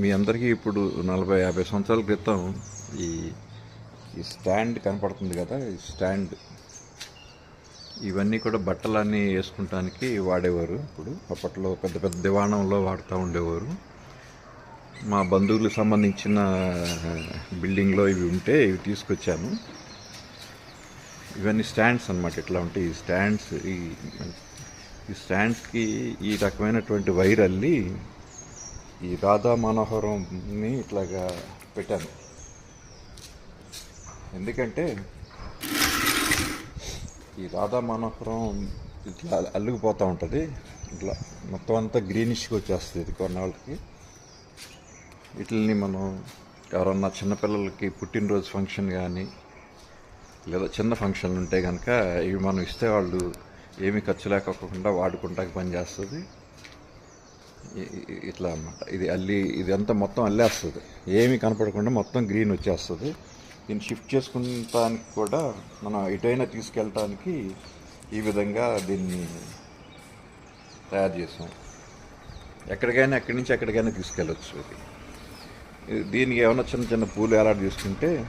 మీ అందరికీ ఇప్పుడు నలభై యాభై సంవత్సరాల క్రితం ఈ ఈ స్టాండ్ కనపడుతుంది కదా ఈ స్టాండ్. ఇవన్నీ కూడా బట్టలన్నీ వేసుకుంటానికి వాడేవారు ఇప్పుడు. అప్పట్లో పెద్ద పెద్ద దివాణంలో వాడుతూ ఉండేవారు. మా బంధువులకు సంబంధించిన బిల్డింగ్లో ఇవి ఉంటే ఇవి తీసుకొచ్చాను. ఇవన్నీ స్టాండ్స్ అన్నమాట. ఇట్లా ఉంటాయి ఈ స్టాండ్స్ ఈ ఈ స్టాండ్స్కి ఈ రకమైనటువంటి వైర్ అల్లి ఈ రాధా మనోహరంని ఇట్లాగా పెట్టాను. ఎందుకంటే ఈ రాధా మనోహరం ఇట్లా అల్లుకుపోతూ ఉంటుంది. ఇట్లా మొత్తం అంతా గ్రీనిష్గా వచ్చేస్తుంది ఇది కొన్నాళ్ళకి. వీటిని మనం ఎవరన్నా చిన్నపిల్లలకి పుట్టినరోజు ఫంక్షన్ కానీ లేదా చిన్న ఫంక్షన్లు ఉంటే కనుక ఇవి మనం ఇస్తే వాళ్ళు ఏమి ఖర్చు లేకపోకుండా వాడుకుంటాకి పనిచేస్తుంది ఇట్లా అన్నమాట. ఇది అల్లి ఇది అంతా మొత్తం అల్లేస్తుంది. ఏమీ కనపడకుండా మొత్తం గ్రీన్ వచ్చేస్తుంది. దీన్ని షిఫ్ట్ చేసుకుంటానికి కూడా మనం ఎటైనా తీసుకెళ్ళటానికి ఈ విధంగా దీన్ని తయారు చేసాం. ఎక్కడికైనా ఎక్కడి నుంచి ఎక్కడికైనా తీసుకెళ్ళచ్చు ఇది. ఇది- దీనికి ఏమైనా చిన్న చిన్న పూలు ఏలాడ తీసుకుంటే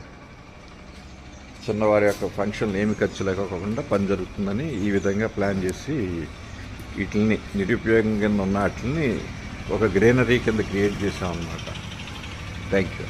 చిన్నవారి యొక్క ఫంక్షన్లు ఏమి ఖర్చు లేకోకుండా పని జరుగుతుందని ఈ విధంగా ప్లాన్ చేసి వీటిని నిరుపయోగం కింద ఉన్న వాటిని ఒక గ్రీనరీ కింద క్రియేట్ చేసాం అన్నమాట థ్యాంక్ యూ